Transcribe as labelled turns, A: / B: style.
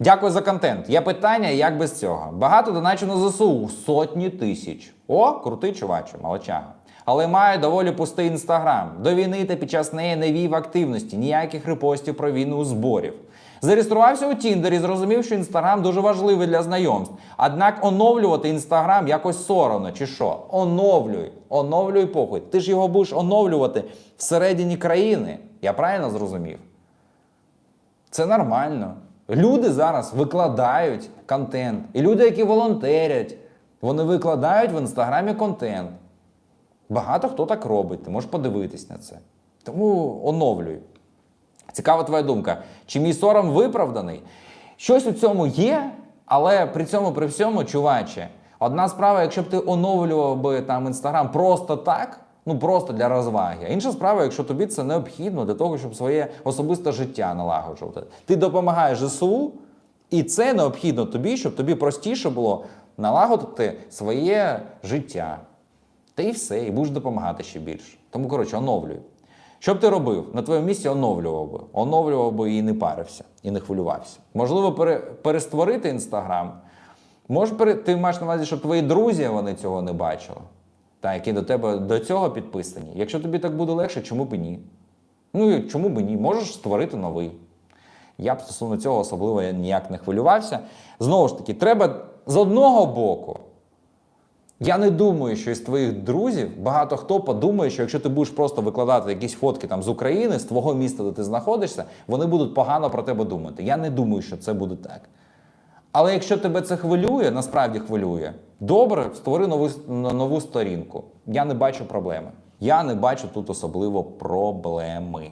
A: Дякую за контент. Є питання, як без цього. Багато доначу на ЗСУ сотні тисяч. О, крутий чуваче, молодчага. Але має доволі пустий інстаграм. До війни та під час неї не вів активності, ніяких репостів про війну у зборів. Зареєструвався у Тіндері, зрозумів, що інстаграм дуже важливий для знайомств. Однак оновлювати інстаграм якось соромно, чи що? Оновлюй, оновлюй похуй. Ти ж його будеш оновлювати всередині країни. Я правильно зрозумів? Це нормально. Люди зараз викладають контент. І люди, які волонтерять, вони викладають в інстаграмі контент. Багато хто так робить, ти можеш подивитись на це. Тому оновлюй. Цікава твоя думка. Чи мій сором виправданий? Щось у цьому є, але при цьому, при всьому, чуваче, одна справа, якщо б ти оновлював би там інстаграм просто так, ну просто для розваги. А інша справа, якщо тобі це необхідно для того, щоб своє особисте життя налагоджувати. Ти допомагаєш ЗСУ, і це необхідно тобі, щоб тобі простіше було налагодити своє життя. Та і все, і будеш допомагати ще більше. Тому, коротше, оновлюй. Що б ти робив? На твоєму місці оновлював би. Оновлював би і не парився, і не хвилювався. Можливо, пере, перестворити інстаграм. Може, пере, ти маєш на увазі, що твої друзі вони цього не бачили, та, які до тебе до цього підписані. Якщо тобі так буде легше, чому б ні? Ну і чому б ні? Можеш створити новий. Я б стосовно цього особливо ніяк не хвилювався. Знову ж таки, треба з одного боку. Я не думаю, що із твоїх друзів багато хто подумає, що якщо ти будеш просто викладати якісь фотки там з України, з твого міста, де ти знаходишся, вони будуть погано про тебе думати. Я не думаю, що це буде так. Але якщо тебе це хвилює, насправді хвилює, добре, створи нову, нову сторінку. Я не бачу проблеми. Я не бачу тут особливо проблеми.